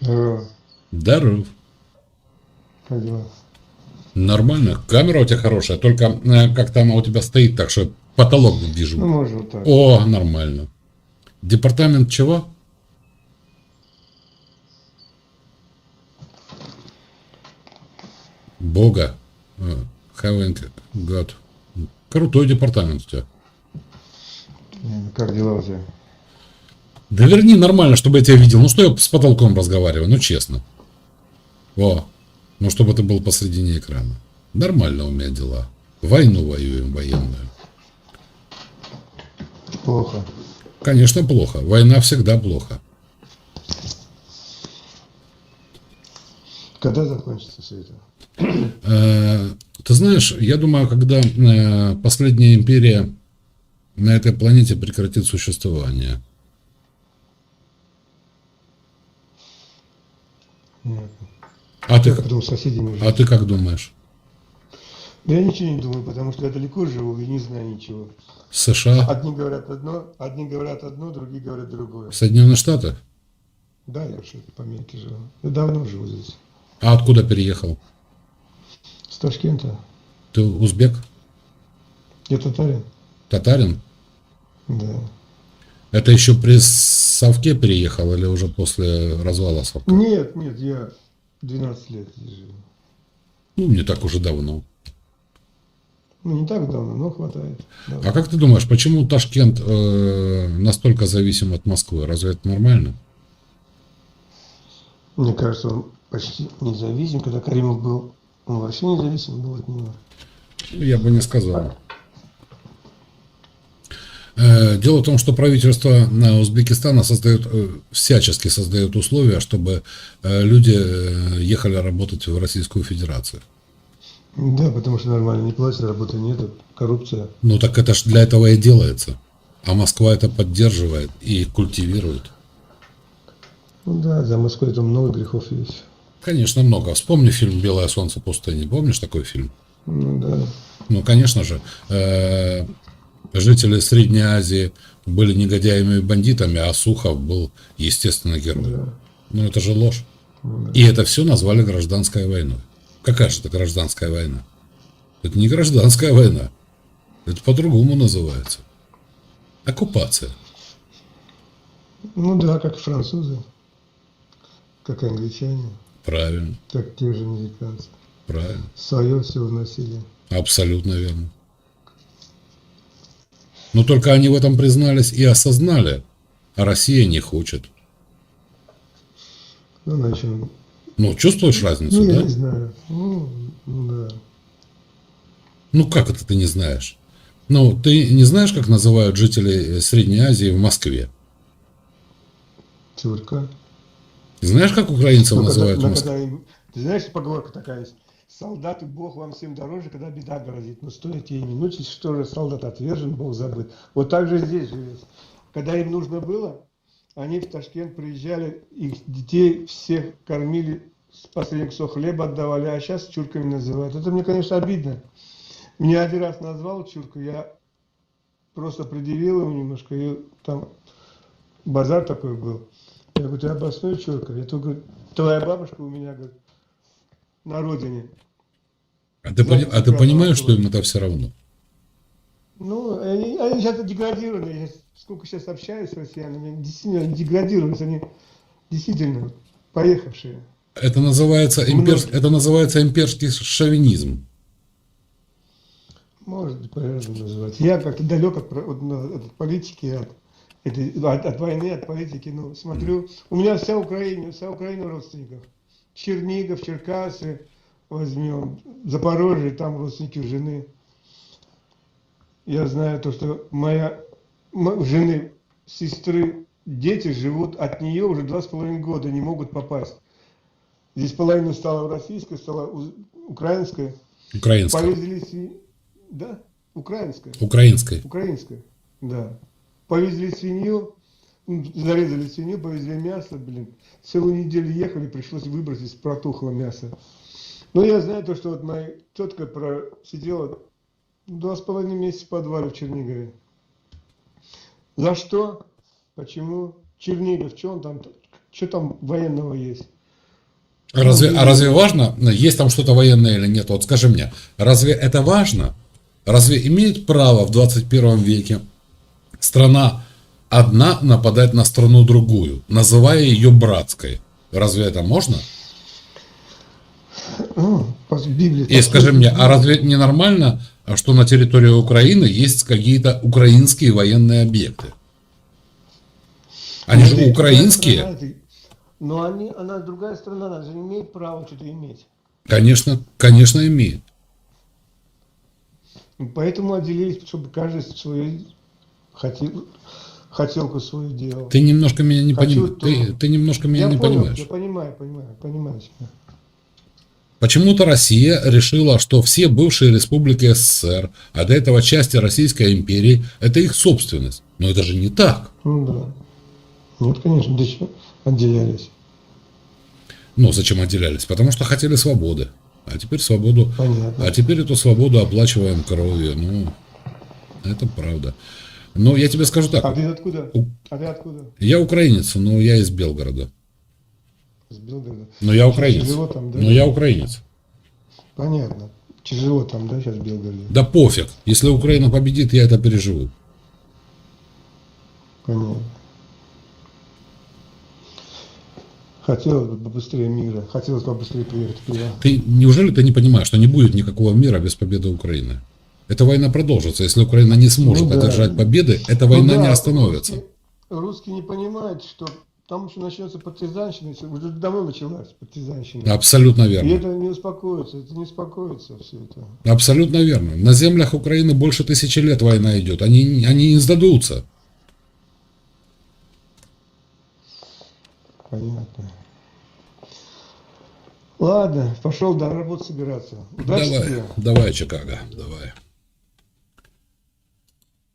Здорово. Здоров. Как дела? Нормально. Камера у тебя хорошая, только э, как-то она у тебя стоит так, что потолок вижу. Ну, может, вот так. О, нормально. Департамент чего? Бога. Э, Having God. Крутой департамент у тебя. Как дела у тебя? Да верни нормально, чтобы я тебя видел. Ну что я с потолком разговариваю, ну честно. О, ну чтобы ты был посредине экрана. Нормально у меня дела. Войну воюем военную. Плохо. Конечно, плохо. Война всегда плохо. Когда закончится все это? Э, Ты знаешь, я думаю, когда э, последняя империя на этой планете прекратит существование. Понятно. А ты, потом с соседями а ты как думаешь? Я ничего не думаю, потому что я далеко живу и не знаю ничего. США? Одни говорят одно, одни говорят одно, другие говорят другое. Соединенные Штаты? Да, я вообще по Америке живу. Я давно живу здесь. А откуда переехал? С Ташкента. Ты узбек? Я татарин. Татарин? Да. Это еще при Совке переехал или уже после развала Совка? Нет, нет, я 12 лет живу. Ну, не так уже давно. Ну, не так давно, но хватает. Да. А как ты думаешь, почему Ташкент э, настолько зависим от Москвы? Разве это нормально? Мне кажется, он почти независим. Когда Каримов был, он вообще независим был от него. Я бы не сказал. Э, Дело в том, что правительство Узбекистана создает, э, всячески создает условия, чтобы э, люди ехали работать в Российскую Федерацию. Да, потому что нормально не платят, работы нет, коррупция. Ну так это ж для этого и делается. А Москва это поддерживает и культивирует. Ну да, за Москвой там много грехов есть. Конечно, много. Вспомни фильм «Белое солнце пустыни». Помнишь такой фильм? Ну да. Ну, конечно же, э, жители Средней Азии были негодяями и бандитами, а Сухов был, естественно, героем. Да. Ну, это же ложь. Ну да. И это все назвали гражданской войной. Какая же это гражданская война? Это не гражданская война. Это по-другому называется. Оккупация. Ну да, как французы, как англичане, Правильно, как те же американцы. правильно. Свое все вносили. Абсолютно верно. Но только они в этом признались и осознали, а Россия не хочет. Ну, начнем. Ну, чувствуешь разницу, Ну, я да? не знаю. Ну, да. Ну, как это ты не знаешь? Ну, ты не знаешь, как называют жителей Средней Азии в Москве? Тюрка. Знаешь, как украинцев Ну, называют в ну, Москве? Ты знаешь, поговорка такая есть. Солдаты Бог вам всем дороже, когда беда грозит. Но стоит ей минуть, что же солдат отвержен, Бог забыт. Вот так же здесь живет. Когда им нужно было, они в Ташкент приезжали, их детей всех кормили, с последних кусок хлеба отдавали, а сейчас чурками называют. Это мне, конечно, обидно. Меня один раз назвал чурку, я просто предъявил ему немножко, и там базар такой был. Я говорю, ты областной чурка? Я то говорю, твоя бабушка у меня, говорит, на родине. А ты, пони- а ты понимаешь, что им это все равно? Ну, они, они сейчас деградированы. Я сколько сейчас общаюсь с россиянами, действительно деградируются, они действительно поехавшие. Это называется, импер... Это называется имперский шовинизм. Может быть, по-разному называть. Я как-то далек от, от, ну, от политики, от, от, от войны, от политики. Ну, смотрю, у меня вся Украина, вся Украина родственников. Чернигов, Черкасы возьмем, Запорожье, там родственники жены. Я знаю то, что моя жены, сестры, дети живут от нее уже два с половиной года, не могут попасть. Здесь половина стала российской, стала украинской. Украинской. Повезли Да, украинская. Украинской. Украинская, да. Повезли свинью, зарезали свинью, повезли мясо, блин. Целую неделю ехали, пришлось выбросить, протухло мясо. Но я знаю то, что вот моя тетка просидела два с половиной месяца в подвале в Чернигове. За что? Почему? Чернигов, что он там, Что там военного есть? Разве, Ну, а разве важно, есть там что-то военное или нет? Вот скажи мне, разве это важно? Разве имеет право в 21 веке страна одна нападать на страну другую, называя ее братской? Разве это можно? Ну, по Библии. И скажи мне, а разве не нормально, что на территории Украины есть какие-то украинские военные объекты? Они же украинские. Но они, она другая страна, она же имеет право что-то иметь. Конечно, конечно имеет. Поэтому отделились, чтобы каждый свою хотел, хотелку свою делал. Ты немножко меня не понимаешь. Ты, ты немножко меня я не понял, понимаешь. Я понимаю, понимаю, понимаю тебя. Почему-то Россия решила, что все бывшие республики СССР, а до этого части Российской империи, это их собственность. Но это же не так. Ну да. Нет, конечно, чего отделялись. Ну, зачем отделялись? Потому что хотели свободы. А теперь свободу... Понятно. А теперь эту свободу оплачиваем кровью. Ну, это правда. Но я тебе скажу А так. ты откуда? У- А ты откуда? Я украинец, но я из Белгорода. С Белгорода. Но я украинец. Тяжело там, да? Но я украинец. Понятно. Тяжело там, да, сейчас в Белгороде? Да пофиг. Если Украина победит, я это переживу. Понятно. Хотелось бы побыстрее мира. Хотелось бы побыстрее приехать. Ты неужели ты не понимаешь, что не будет никакого мира без победы Украины? Эта война продолжится. Если Украина не сможет Ну да. одержать победы, эта Ну война да, не остановится. Русские, не понимают, что там еще начнется партизанщина, уже давно началась партизанщина. Абсолютно И верно. это не успокоится, это не успокоится все это. Абсолютно верно. На землях Украины больше тысячи лет война идет. Они, они не сдадутся. Понятно. Ладно, пошел до работы собираться. Удачи Давай, тебе. давай, Чикаго, давай.